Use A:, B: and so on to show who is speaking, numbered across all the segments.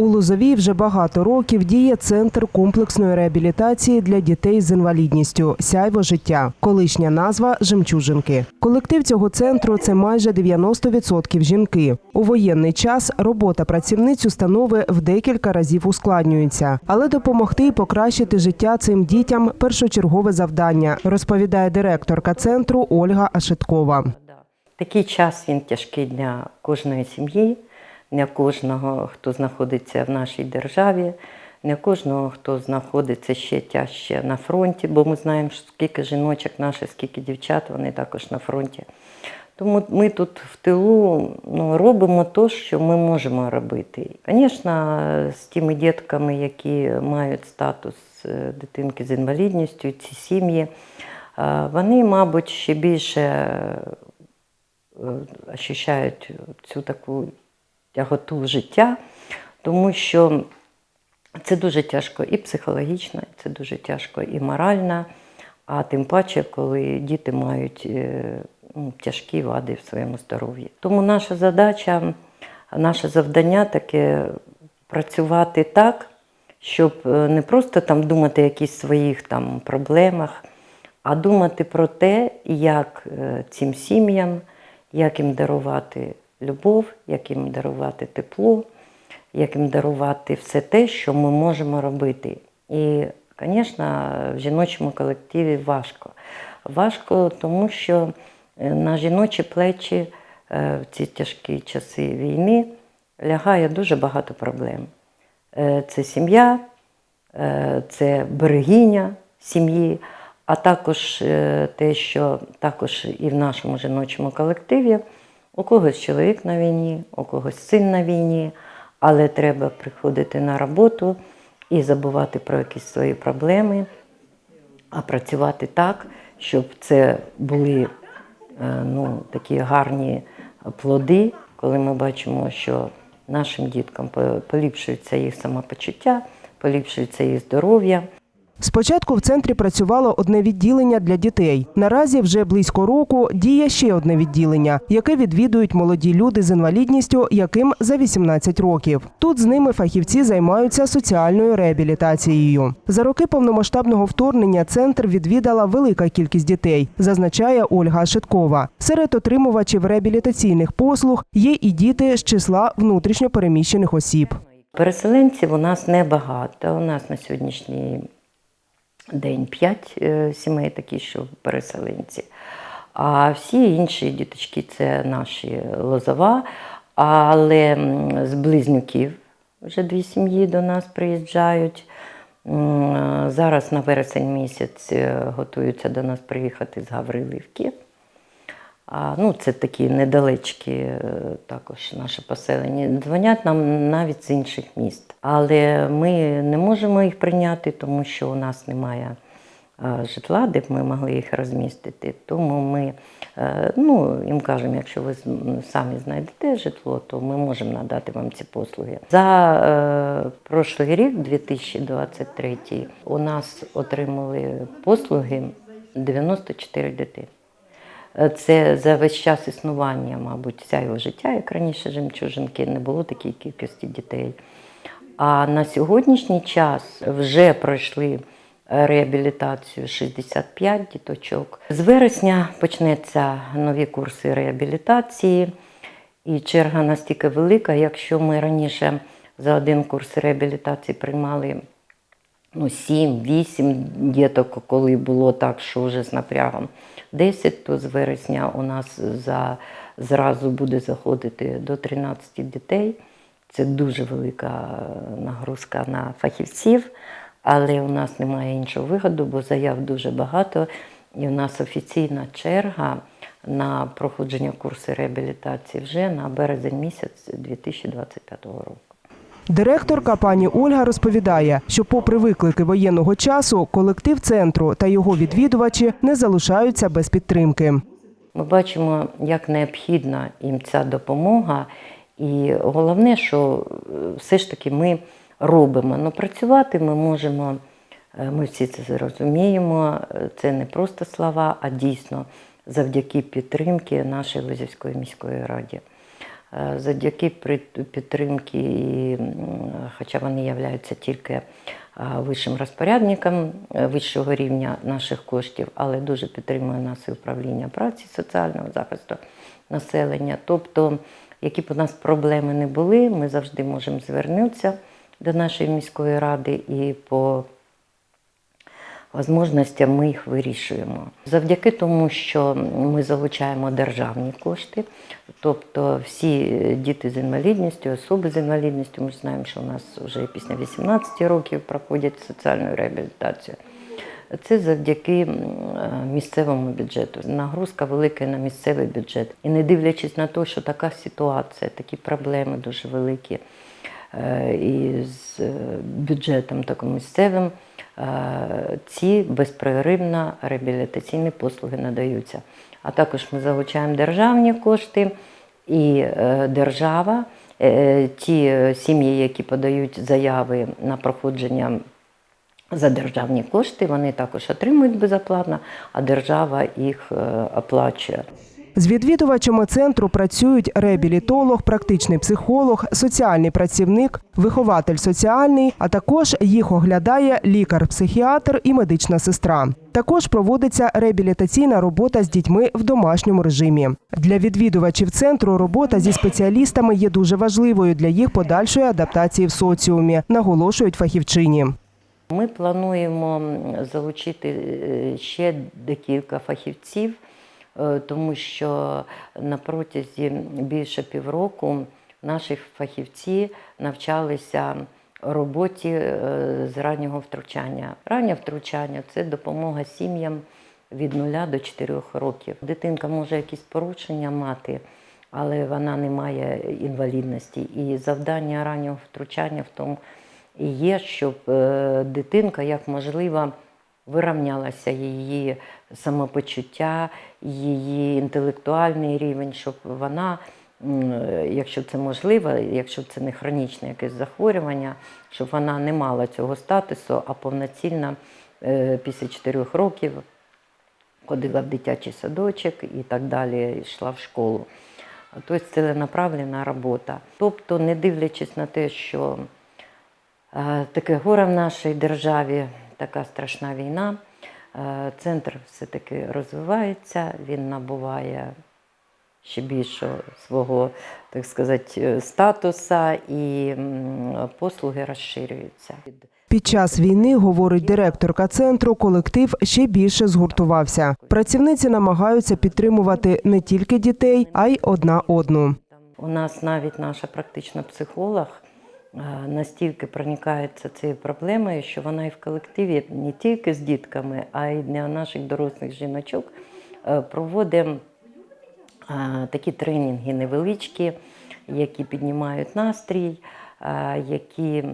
A: У Лозовій вже багато років діє центр комплексної реабілітації для дітей з інвалідністю Сяйво життя, колишня назва Жемчужинки. Колектив цього центру це майже 90% жінки. У воєнний час робота працівниць установи в декілька разів ускладнюється, але допомогти і покращити життя цим дітям першочергове завдання, розповідає директорка центру Ольга Ашиткова.
B: Такий час він тяжкий для кожної сім'ї, для кожного, хто знаходиться в нашій державі, для кожного, хто знаходиться ще тяжче на фронті, бо ми знаємо, скільки жіночок наших, скільки дівчат, вони також на фронті. Тому ми тут в тилу ну, робимо те, що ми можемо робити. Звісно, з тими дітками, які мають статус е, дитинки з інвалідністю, ці сім'ї, вони, мабуть, ще більше е, ощущають цю таку тяготу життя, тому що це дуже тяжко і психологічно, це дуже тяжко і морально, а тим паче, коли діти мають е, ну, тяжкі вади в своєму здоров'ї. Тому наша задача, наше завдання таке працювати так, щоб е, не просто там думати якісь своїх там проблемах, а думати про те, як е, цим сім'ям, як їм дарувати любов, як їм дарувати тепло, як їм дарувати все те, що ми можемо робити. І, звісно, в жіночому колективі важко. Важко, тому що е, на жіночі плечі е, в ці тяжкі часи війни лягає дуже багато проблем. Е, Це сім'я, це берегиня сім'ї, а також те, що також і в нашому жіночому колективі у когось чоловік на війні, у когось син на війні, але треба приходити на роботу і забувати про якісь свої проблеми, а працювати так, щоб це були е, ну, такі гарні плоди, коли ми бачимо, що нашим діткам по- поліпшується їх самопочуття, поліпшується їх здоров'я.
A: Спочатку в центрі працювало одне відділення для дітей. Наразі вже близько року діє ще одне відділення, яке відвідують молоді люди з інвалідністю, яким за 18 років. Тут з ними фахівці займаються соціальною реабілітацією. За роки повномасштабного вторгнення центр відвідала велика кількість дітей, зазначає Ольга Шиткова. Серед отримувачів реабілітаційних послуг є і діти з числа внутрішньопереміщених осіб.
B: Переселенців у нас небагато. У нас на сьогоднішній день 5 сімей такі, що переселенці. А всі інші діточки це наші лозова. Але з близнюків вже дві сім'ї до нас приїжджають. Зараз на вересень місяць е, готуються до нас приїхати з Гаврилівки. А, ну, це такі недалечкі е, також наше поселення. Дзвонять нам навіть з інших міст. Але ми не можемо їх прийняти, тому що у нас немає е, житла, де б ми могли їх розмістити. Тому ми е, ну, їм кажемо, якщо ви самі знайдете житло, то ми можемо надати вам ці послуги. За е, прошлий рік, 2023, у нас отримали послуги 94 дитини. Це за весь час існування, мабуть, вся його життя, як раніше жемчужинки, не було такої кількості дітей. А на сьогоднішній час вже пройшли реабілітацію 65 діточок. З вересня почнеться нові курси реабілітації, і черга настільки велика, якщо ми раніше за один курс реабілітації приймали ну, 7-8 діток, коли було так, що вже з напрягом 10, то з вересня у нас за, зразу буде заходити до 13 дітей. Це дуже велика нагрузка на фахівців, але у нас немає іншого виходу, бо заяв дуже багато. І у нас офіційна черга на проходження курсу реабілітації вже на березень місяць 2025 року.
A: Директорка пані Ольга розповідає, що, попри виклики воєнного часу, колектив центру та його відвідувачі не залишаються без підтримки.
B: Ми бачимо, як необхідна їм ця допомога, і головне, що е, все ж таки ми робимо. Ну, працювати ми можемо, е, ми всі це зрозуміємо. Це не просто слова, а дійсно завдяки підтримки нашої Лозівської міської ради. Е, Завдяки підтримки, і, хоча вони являються тільки е, вищим розпорядником е, вищого рівня наших коштів, але дуже підтримує нас і управління праці, соціального захисту населення. Тобто, які б у нас проблеми не були, ми завжди можемо звернутися до нашої міської ради і по можливостям ми їх вирішуємо. Завдяки тому, що ми залучаємо державні кошти, тобто всі діти з інвалідністю, особи з інвалідністю, ми знаємо, що у нас вже після 18 років проходять соціальну реабілітацію. Це завдяки місцевому бюджету. Нагрузка велика на місцевий бюджет. І не дивлячись на те, що така ситуація, такі проблеми дуже великі е, і з е, бюджетом таким місцевим, ці безперервно реабілітаційні послуги надаються. А також ми залучаємо державні кошти і е, держава, е, ті е, сім'ї, які подають заяви на проходження за державні кошти, вони також отримують безоплатно, а держава їх е, оплачує.
A: З відвідувачами центру працюють реабілітолог, практичний психолог, соціальний працівник, вихователь соціальний, а також їх оглядає лікар-психіатр і медична сестра. Також проводиться реабілітаційна робота з дітьми в домашньому режимі. Для відвідувачів центру робота зі спеціалістами є дуже важливою для їх подальшої адаптації в соціумі, наголошують фахівчині.
B: Ми плануємо залучити е, ще декілька фахівців, тому що на протязі більше півроку наші фахівці навчалися роботі е, з раннього втручання. Раннє втручання це допомога сім'ям від 0 до 4 років. Дитинка може якісь порушення мати, але вона не має інвалідності. І завдання раннього втручання в тому і є, щоб е, дитинка як можливо вирівнялася її самопочуття, її інтелектуальний рівень, щоб вона, якщо це можливо, якщо це не хронічне якесь захворювання, щоб вона не мала цього статусу, а повноцінно е, після 4 років ходила в дитячий садочок і так далі, йшла в школу. Тобто ціленаправлена робота. Тобто, не дивлячись на те, що е, таке горе в нашій державі, така страшна війна, е, центр все-таки розвивається, він набуває ще більшого свого, так сказати, е, статуса і послуги розширюються.
A: Під час війни, говорить директорка центру, колектив ще більше згуртувався. Працівниці намагаються підтримувати не тільки дітей, а й одна одну.
B: У нас навіть наша практична психолог настільки проникається цією проблемою, що вона і в колективі не тільки з дітками, а й для наших дорослих жіночок е, проводить е, такі тренінги невеличкі, які піднімають настрій, е, які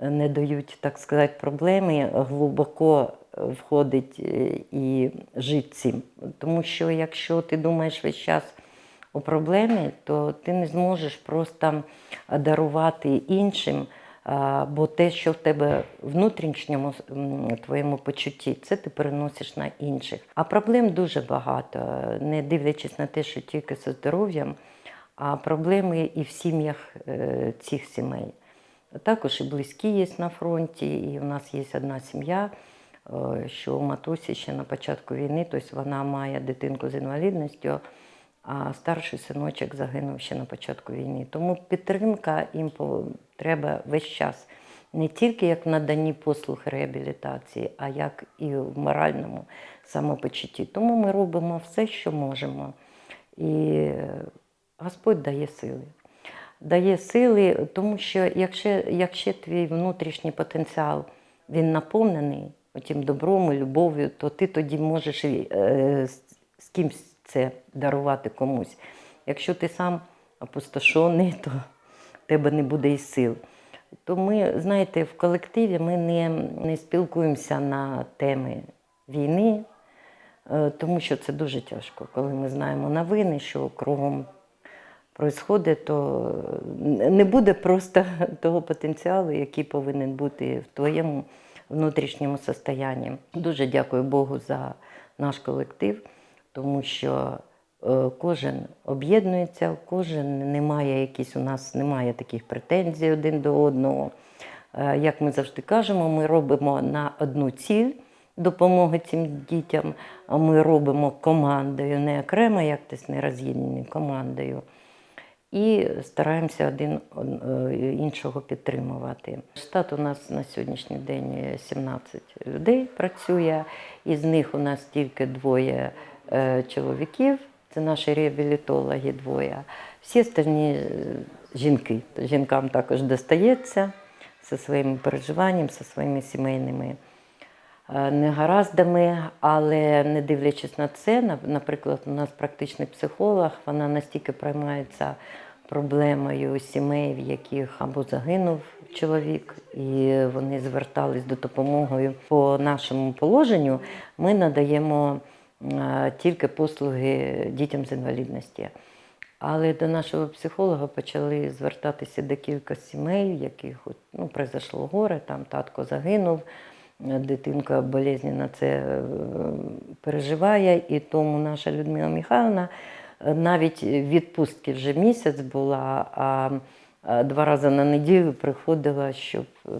B: не дають, так сказати, проблеми глибоко входить е, і жити цим. Тому що якщо ти думаєш весь час у проблемі, то ти не зможеш просто дарувати іншим, бо те, що в тебе внутрішньому твоєму почутті, це ти переносиш на інших. А проблем дуже багато, не дивлячись на те, що тільки зі здоров'ям, а проблеми і в сім'ях е, цих сімей. Також і близькі є на фронті, і у нас є одна сім'я, е, що у матусі ще на початку війни, тобто вона має дитинку з інвалідністю, а старший синочок загинув ще на початку війни. Тому підтримка їм треба весь час. Не тільки як в наданні послуг реабілітації, а як і в моральному самопочутті. Тому ми робимо все, що можемо. І Господь дає сили дає сили, тому що якщо, якщо твій внутрішній потенціал він наповнений тим добром і любов'ю, то ти тоді можеш е, з кимсь це дарувати комусь. Якщо ти сам опустошений, то в тебе не буде і сил. То ми, знаєте, в колективі ми не, не спілкуємося на теми війни, е, тому що це дуже тяжко, коли ми знаємо новини, що кругом происходить, то не буде просто того потенціалу, який повинен бути в твоєму внутрішньому состоянні. Дуже дякую Богу за наш колектив, тому що е, кожен об'єднується, кожен не має якісь, у нас немає таких претензій один до одного. Е, Як ми завжди кажемо, ми робимо на одну ціль допомоги цим дітям, а ми робимо командою, не окремо, як десь не роз'єднані командою. І стараємося один е, іншого підтримувати. Штат у нас на сьогоднішній день 17 людей працює, із них у нас тільки двоє чоловіків, це наші реабілітологи двоє. Всі остальні е, жінки. Жінкам також достається зі своїм переживанням, зі своїми сімейними е, негараздами, але не дивлячись на це, наприклад, у нас практичний психолог, вона настільки приймається проблемою сімей, в яких або загинув чоловік, і вони звертались до допомоги по нашому положенню. Ми надаємо е, тільки послуги дітям з інвалідності. Але до нашого психолога почали звертатися декілька сімей, в яких ну, произошло горе, там татко загинув, е, дитинка болезненно це е, переживає, і тому наша Людмила Михайловна е, навіть відпустки вже місяць була, а е, два рази на неділю приходила, щоб е,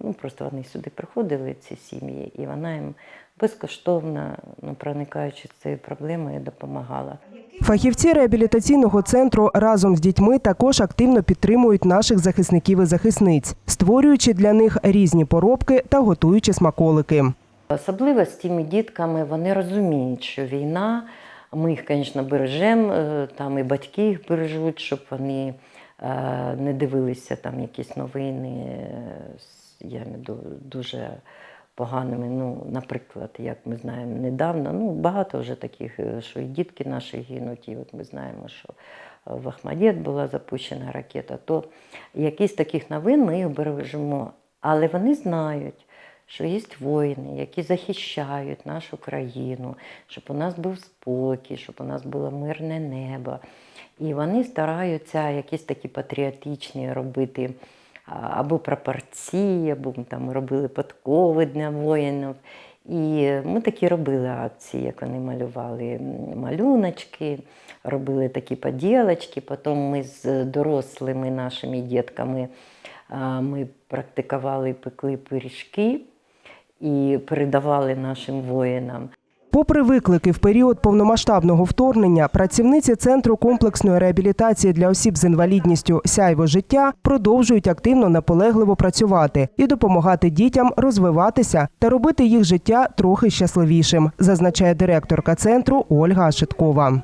B: ну, просто вони сюди приходили, ці сім'ї, і вона їм безкоштовно, ну, проникаючи з цією проблемою, допомагала.
A: Фахівці реабілітаційного центру разом з дітьми також активно підтримують наших захисників і захисниць, створюючи для них різні поробки та готуючи смаколики.
B: Особливо з тими дітками вони розуміють, що війна, ми їх, звісно, бережемо, е, там і батьки їх бережуть, щоб вони е, не дивилися там якісь новини, е, я виду, дуже поганими. Ну, наприклад, як ми знаємо недавно, ну багато вже таких, е, що і дітки наші гинуть, і от ми знаємо, що е, в Ахмадєт була запущена ракета, то якісь таких новин ми їх бережемо. Але вони знають, що є воїни, які захищають нашу країну, щоб у нас був спокій, щоб у нас було мирне небо. І вони стараються якісь такі патріотичні робити або прапорці, або там робили подкови для воїнів. І ми такі робили акції, як вони малювали малюночки, робили такі поділочки. Потім ми з дорослими нашими дітками ми практикували, пекли пиріжки і передавали нашим воїнам.
A: Попри виклики в період повномасштабного вторгнення, працівниці центру комплексної реабілітації для осіб з інвалідністю Сяйво життя продовжують активно наполегливо працювати і допомагати дітям розвиватися та робити їх життя трохи щасливішим, зазначає директорка центру Ольга Ашиткова.